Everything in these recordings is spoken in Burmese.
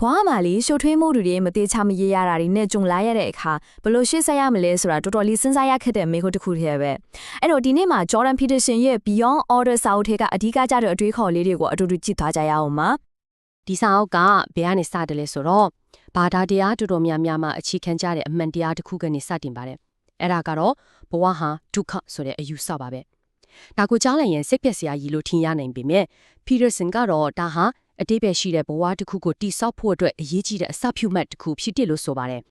ဘွားမှာလေရှုပ်ထွေးမှုတွေမသေးချမရေရတာတွေနဲ့ကြုံလာရတဲ့အခါဘယ်လိုရှေ့ဆက်ရမလဲဆိုတာတော်တော်လေးစဉ်းစားရခက်တဲ့မိခုတစ်ခုတည်းပဲအဲ့တော့ဒီနေ့မှာ Jordan Peterson ရဲ့ Beyond Order စာအုပ်ထဲကအဓိကကျတဲ့အတွေးခေါ်လေးတွေကိုအတူတူကြည့်သွားကြရအောင်ပါဒီစာအုပ်ကဘယ်ကနေစတယ်လဲဆိုတော့ဘာသာတရားတော်တော်များများမှာအခြေခံကြတဲ့အမှန်တရားတစ်ခုကနေစတင်ပါတယ်အဲ့ဒါကတော့ဘဝဟာဒုက္ခဆိုတဲ့အယူဆပါပဲဒါကိုကြားလိုက်ရင်စိတ်ပျက်စရာကြီးလို့ထင်ရနိုင်ပေမဲ့ Peterson ကတော့ဒါဟာ အတိပ္ပယ်ရှိတဲ့ဘဝတစ်ခုကိုတိဆောက်ဖို့အတွက်အရေးကြီးတဲ့အစဖြူမှတ်တစ်ခုဖြစ်တယ်လို့ဆိုပါတယ်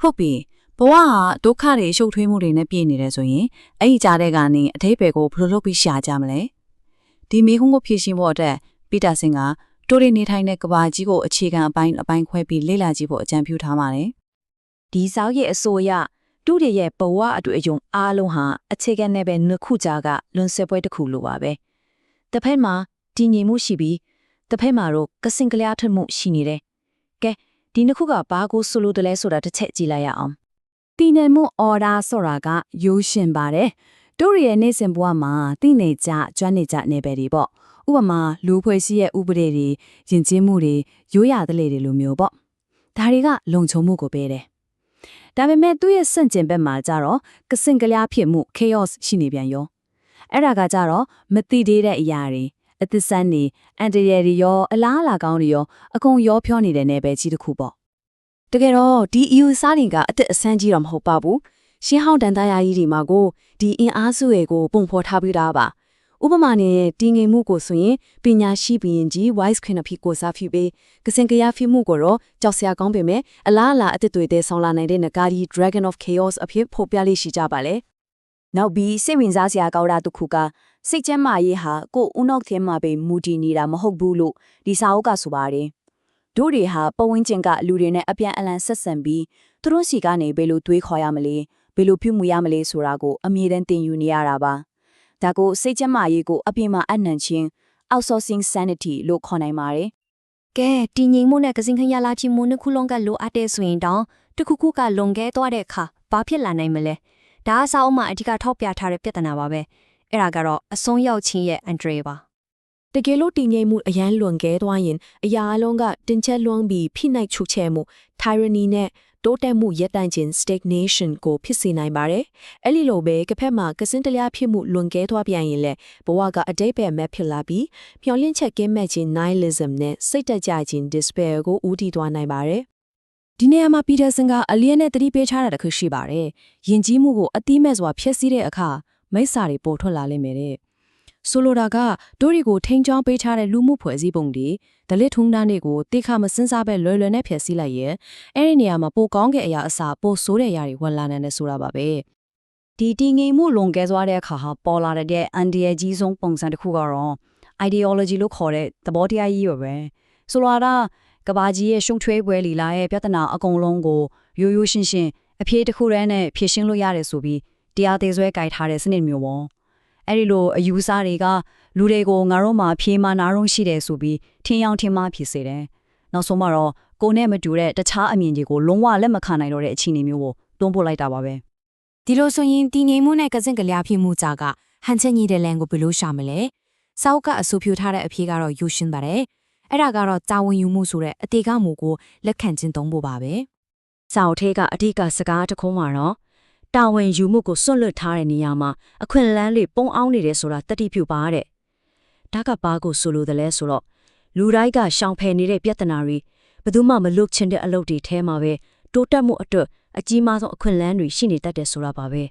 ဟုတ်ပြီဘဝဟာဒုက္ခတွေရှုပ်ထွေးမှုတွေနဲ့ပြည့်နေတယ်ဆိုရင်အဲ့ဒီကြားတဲ့ကနေအထိပ္ပယ်ကိုဘယ်လိုလုပ်ပြီးရှာကြမလဲဒီမိခုံးကိုဖြည့်ရှင်းဖို့အတွက်ပီတာဆင်ကတိုရီနေထိုင်တဲ့ကဘာကြီးကိုအခြေခံအပိုင်းအပိုင်းခွဲပြီးလေ့လာကြည့်ဖို့အကြံပြုထားပါတယ်ဒီစောက်ရဲ့အဆိုအရတူတွေရဲ့ဘဝအတွေ့အကြုံအားလုံးဟာအခြေခံနဲ့ပဲနှစ်ခုကြားကလွန်ဆဲပွဲတစ်ခုလိုပါပဲတစ်ဖက်မှာတည်ငြိမ်မှုရှိပြီး တစ်ဖက်မှာတော့ကစင်ကလျားထွက်မှုရှိနေတယ်ကဲဒီနှစ်ခုကဘာကိုဆိုလိုတယ်လဲဆိုတာတစ်ချက်ကြည့်လိုက်ရအောင်တည်နေမှု order ဆိုတာကရိုးရှင်ပါတယ်တို့ရရဲ့နေစဉ်ဘဝမှာတည်နေကြကျွမ်းနေကြနေပဲဒီပေါ့ဥပမာလူဖွဲ့စည်းရဲ့ဥပဒေတွေယဉ်ကျေးမှုတွေရိုးရာသလေတွေလိုမျိုးပေါ့ဒါတွေကလုံခြုံမှုကိုပေးတယ်ဒါပေမဲ့သူ့ရဲ့စန့်ကျင်ဘက်မှာကြတော့ကစင်ကလျားဖြစ်မှု chaos ရှိနေပြန်ရောအဲ့ဒါကကြတော့မတိသေးတဲ့အရာတွေ အသစ်ဆန်းနေအန်တရယ်တွေရောအလားအလာကောင်းတွေရောအကုန်ရောဖြောနေတဲ့နယ်ပယ်ကြီးတစ်ခုပေါ့တကယ်တော့ဒီ EU စားတွေကအသက်အဆန်းကြီးတော့မဟုတ်ပါဘူးရှင်းဟောင်းတန်တရားကြီးတွေမှာကိုဒီအင်အားစုတွေကိုပုံဖော်ထားပြီးသားပါဥပမာနဲ့တည်ငြိမ်မှုကိုဆိုရင်ပညာရှိဘရင်ကြီး wise ခွင့်အဖြစ်ကိုစားဖြစ်ပြီးကစင်ကရဖြစ်မှုကိုတော့ကြောက်စရာကောင်းပေမဲ့အလားအလာအသစ်တွေတဲ့ဆောင်းလာနိုင်တဲ့နဂါဒီ Dragon of Chaos အဖြစ်ဖော်ပြလေးရှိကြပါလေနောက်ပြီးစိတ်ဝင်စားစရာကောင်းတာတစ်ခုက စိတ်ကျန်းမာရေးဟာကိုယ်ဦးနှောက်ထဲမှာပဲမူတည်နေတာမဟုတ်ဘူးလို့ဒီစာအုပ်ကဆိုပါတယ်တို့တွေဟာပဝင်းကျင်ကလူတွေနဲ့အပြန်အလှန်ဆက်ဆံပြီးသူတို့စီကနေဘယ်လိုတွေးခေါ်ရမလဲဘယ်လိုပြုမှုရမလဲဆိုတာကိုအမြဲတမ်းသင်ယူနေရတာပါဒါကိုစိတ်ကျန်းမာရေးကိုအပြင်မှာအနှံချင်း outsourcing sanity လို့ခေါ်နိုင်ပါတယ်ကဲတည်ငြိမ်မှုနဲ့ကစင်ခရလာချင်းမှုနှစ်ခုလုံးကလိုအပ်တဲ့ဆိုရင်တောင်တစ်ခုခုကလွန်ခဲ့သွားတဲ့အခါဘာဖြစ်လာနိုင်မလဲဒါအစားအုံးမှာအဓိကထောက်ပြထားတဲ့ပြဿနာပါပဲ အဲ့ဒါကတော့အဆုံးရောက်ခြင်းရဲ့အန်ဒရေပါတကယ်လို့တည်ငြိမ်မှုအရန်လွန်ကဲသွားရင်အရာအလုံးကတင်ချက်လွှမ်းပြီးဖိနှိုက်ချုပ်ချယ်မှု tyranny နဲ့တိုးတက်မှုရပ်တန့်ခြင်း stagnation ကိုဖြစ်စေနိုင်ပါတယ်။အဲ့ဒီလိုပဲတစ်ဖက်မှာကစင်းတလျားဖြစ်မှုလွန်ကဲသွားပြန်ရင်လည်းဘဝကအတိတ်ပဲမဲ့ဖြစ်လာပြီးမျောလင့်ချက်ကင်းမဲ့ခြင်း nihilism နဲ့စိတ်တက်ကြခြင်း despair ကိုဦးတည်သွားနိုင်ပါတယ်။ဒီနေရာမှာပီတာဆန်ကအလျက်နဲ့တတိပေးထားတာတစ်ခုရှိပါတယ်။ယဉ်ကျေးမှုကိုအတိမဲ့စွာဖျက်ဆီးတဲ့အခါ မိစ္ဆာတွေပေါ်ထွက်လာလိမ့်မယ်တဲ့။ဆိုလိုတာကတို့တွေကိုထိန်းချောင်းပေးထားတဲ့လူမှုဖွဲ့စည်းပုံတွေဒလစ်ထုံးတန်းတွေကိုတိခါမစင်းစားပဲလွယ်လွယ်နဲ့ဖျက်ဆီးလိုက်ရင်အဲ့ဒီနေရာမှာပိုကောင်းတဲ့အရာအစားပိုဆိုးတဲ့အရာတွေဝင်လာနိုင်တယ်ဆိုတာပါပဲဒီတည်ငြိမ်မှုလွန်ကဲသွားတဲ့အခါဟာပေါ်လာတဲ့အန်ဒီရဲ့ကြီးဆုံးပုံစံတစ်ခုကတော့ ideology လို့ခေါ်တဲ့သဘောတရားကြီးပဲဆိုလိုတာကဘာကြီးရဲ့ရှုံချွေးပွဲလီလာရဲ့ပြဿနာအကုန်လုံးကိုရိုးရိုးရှင်းရှင်းအဖြေတစ်ခုတည်းနဲ့ဖြေရှင်းလို့ရတယ်ဆိုပြီး တရားသေးဆွဲကြိုက်ထားတဲ့စနစ်မျိုးပေါ့အဲ့ဒီလိုအယူဆတွေကလူတွေကိုငါတို့မှာဖြေမာနာရုံးရှိတယ်ဆိုပြီးထင်ရောက်ထင်မှားဖြစ်စေတယ်နောက်ဆုံးမှာတော့ကိုနဲ့မတူတဲ့တခြားအမြင်တွေကိုလုံးဝလက်မခံနိုင်တော့တဲ့အခြေအနေမျိုးကိုတွန်းပို့လိုက်တာပါပဲဒီလိုဆိုရင်တည်ငြိမ်မှုနဲ့ကစင်ကလျာဖြစ်မှုကြကဟန်ချက်ညီတဲ့လန်ကိုဘယ်လိုရှာမလဲစောက်ကအဆူဖြူထားတဲ့အဖြေကတော့ယူရှင်းပါတယ်အဲ့ဒါကတော့တာဝန်ယူမှုဆိုတဲ့အတေကမှုကိုလက်ခံခြင်းသုံးဖို့ပါပဲစာအုပ်ထဲကအဓိကစကားတစ်ခုမှတော့ တာဝန်ယူမှုကိုစွန့်လွတ်ထားတဲ့နေရာမှာအခွင့်အလမ်းလေးပုံအောင်နေတယ်ဆိုတာတတိပြုပါတဲ့ဒါကဘာကိုဆိုလိုတယ်လဲဆိုတော့လူတိုင်းကရှောင်ဖယ်နေတဲ့ပြဿနာတွေဘယ်သူမှမလွတ်ချင်တဲ့အလုပ်တွေထဲမှာပဲတိုးတက်မှုအတွက်အကြီးမားဆုံးအခွင့်အလမ်းတွေရှိနေတတ်တယ်ဆိုတာပါပဲ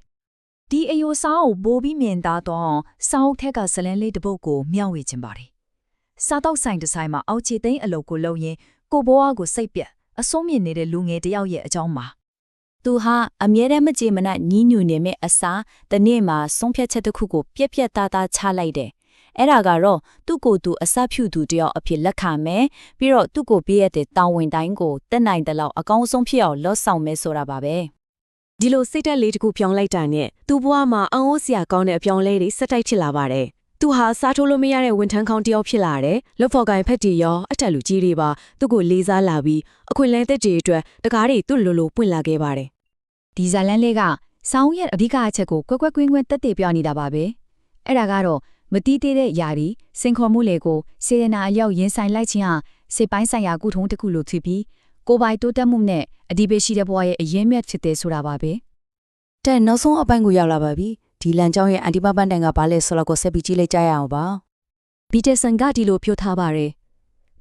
ဒီအယိုစာအုပ်ပိုးပြီးမြင်သားတော့စာအုပ်ထက်ကဇလန်းလေးတစ်ပုဒ်ကိုမျှဝေခြင်းပါတယ်။စားတော့ဆိုင်တစ်ဆိုင်မှာအောက်ခြေသိမ်းအလုပ်ကိုလုပ်ရင်ကိုဘွားကိုစိတ်ပြက်အဆုံးမြင်နေတဲ့လူငယ်တစ်ယောက်ရဲ့အကြောင်းပါ သူဟာအမြဲတမ်းမကြေမနက်ညီးညွနေမဲ့အစားတနေ့မှာဆုံးဖြတ်ချက်တစ်ခုကိုပြက်ပြက်သားသားချလိုက်တယ်။အဲ့ဒါကတော့သူ့ကိုယ်သူအစဖြူသူတယောက်အဖြစ်လက်ခံမယ်ပြီးတော့သူ့ကိုပြည့်ရတဲ့တာဝန်တိုင်းကိုတက်နိုင်တဲ့လောက်အကောင်းဆုံးဖြစ်အောင်လော့ဆောင်မယ်ဆိုတာပါပဲဒီလိုစိတ်တက်လေးတစ်ခုပြောင်းလိုက်တာနဲ့သူ့ဘဝမှာအံ့ဩစရာကောင်းတဲ့အပြောင်းလဲတွေစက်တိုက်ဖြစ်လာပါတယ်။ သူဟာစားထိုးလို့မရတဲ့ဝန်ထမ်းကောင်းတစ်ယောက်ဖြစ်လာတယ်။လုပ်ဖော်ကိုင်ဖက်တီရောအတက်လူကြီးတွေပါသူ့ကိုလေးစားလာပြီးအခွင့်အလမ်းသက်တွေအတွက်တကားတွေသူ့လိုလိုပွင့်လာခဲ့ပါတယ်ဒီဇာလန်လေးကစောင်းရဲ့အဓိကအချက်ကိုကွက်ကွက်ကွင်းကွင်းတက်တည်ပြောနေတာပါပဲအဲ့ဒါကတော့မတီးသေးတဲ့ຢာဒီစင်ခေါ်မှုလေကိုစေရနာအရောက်ရင်ဆိုင်လိုက်ခြင်းဟာစိတ်ပိုင်းဆိုင်ရာကုထုံးတစ်ခုလိုဖြစ်ပြီးကိုယ်ပိုင်တိုးတက်မှုနဲ့အဒီပေရှိတဲ့ဘဝရဲ့အရင်မြတ်ဖြစ်တဲ့ဆိုတာပါပဲတဲ့နောက်ဆုံးအပိုင်းကိုရောက်လာပါပြီ ဒီလန်ကြောင်းရဲ့အန်တီမပန်တန်ကဘာလဲဆိုတော့ကိုဆက်ပြီးကြည့်လိုက်ကြရအောင်ပါပီတာဆန်ကဒီလိုပြောထားပါတယ်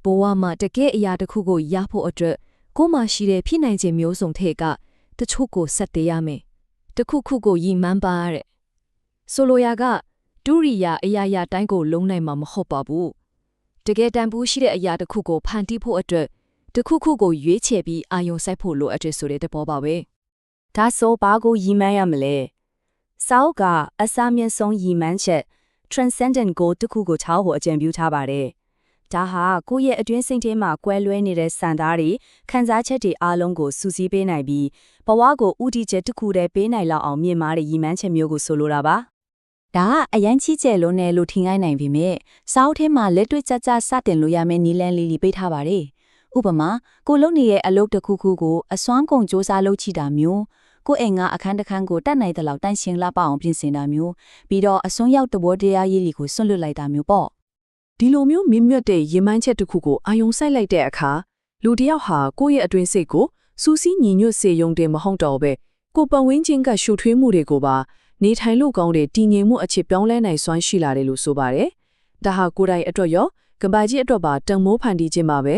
ဘဝမှာတကယ်အရာတစ်ခုကိုရဖို့အတွက်ကိုယ်မှရှိတဲ့ဖြစ်နိုင်ခြင်းမျိုးစုံထက်ကတချို့ကိုဆက်တည်ရမယ်တစ်ခုခုကိုယီမန်းပါတဲ့ဆိုလိုရာကဒုရိယာအရာရာတိုင်းကိုလုံးနိုင်မှာမဟုတ်ပါဘူးတကယ်တန်ဖိုးရှိတဲ့အရာတစ်ခုကိုဖန်တီးဖို့အတွက်တစ်ခုခုကိုရွေးချယ်ပြီးအာရုံစိုက်ဖို့လိုအပ်တယ်ဆိုတဲ့သဘောပါပဲဒါဆိုဘာကိုရည်မှန်းရမလဲ စောက်ကအစာမျက်ဆုံးရည်မှန်းချက် transcendent goal တစ်ခုကိုချောင်းကိုအကြံပြုထားပါတယ်ဒါဟာကိုယ့်ရဲ့အတွင်းစိတ်ထဲမှာကွဲလွဲနေတဲ့စံသားတွေခံစားချက်တွေအားလုံးကိုစူးစီးပေးနိုင်ပြီးဘဝကိုဥတီချက်တစ်ခုတည်းပေးနိုင်လောက်အောင်မြင့်မားတဲ့ရည်မှန်းချက်မျိုးကိုဆိုလိုတာပါဒါကအရန်ချီကျဲလုံးနဲ့လို့ထင်ခိုင်းနိုင်ပြီမြဲစောက်ထဲမှာလက်တွေ့ကြကြစတင်လို့ရမယ့်နီလန်းလေးလေးပေးထားပါတယ်ဥပမာကိုလုံနေရဲ့အလုပ်တစ်ခုခုကိုအစွမ်းကုန်စ조사လုပ်ချတာမျိုး ကိုယ့်အိမ်ကအခန်းတစ်ခန်းကိုတတ်နိုင်တဲ့လောက်တန့်ရှင်းလှပအောင်ပြင်ဆင်တာမျိုးပြီးတော့အစွန်းရောက်တဘောတရားရည်လီကိုဆွန့်လွတ်လိုက်တာမျိုးပေါ့ဒီလိုမျိုးမြင့်မြတ်တဲ့ရင်မှန်းချက်တစ်ခုကိုအာယုံစိုက်လိုက်တဲ့အခါလူတစ်ယောက်ဟာကိုယ့်ရဲ့အတွင်းစိတ်ကိုစူးစီးညီညွတ်စေရုံတင်မဟုတ်တော့ပဲကိုယ်ပတ်ဝန်းကျင်ကရှုထွေးမှုတွေကိုပါနေထိုင်လို့ကောင်းတဲ့တည်ငြိမ်မှုအခြေပြောင်းလဲနိုင်စွမ်းရှိလာတယ်လို့ဆိုပါတယ်။ဒါဟာကိုယ်တိုင်အတွက်ရောကမ္ဘာကြီးအတွက်ပါတန်မိုးဖန်တီးခြင်းပါပဲ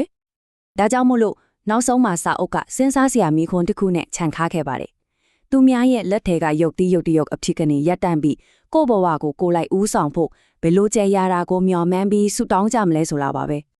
ဒါကြောင့်မို့လို့နောက်ဆုံးမှာစာအုပ်ကစဉ်းစားစရာမိခွန်းတစ်ခုနဲ့ခြံခါခဲ့ပါတယ်။ သူများရဲ့လက်ထဲကရုပ်တိရုပ်တရုပ်အဖြစ်ကနေရပ်တန့်ပြီးကိုယ့်ဘဝကိုကိုယ်လိုက်ဦးဆောင်ဖို့ဘယ်လိုကြဲရတာကိုမျှော်မှန်းပြီးဆူတောင်းကြမလဲဆိုတာပါပဲ။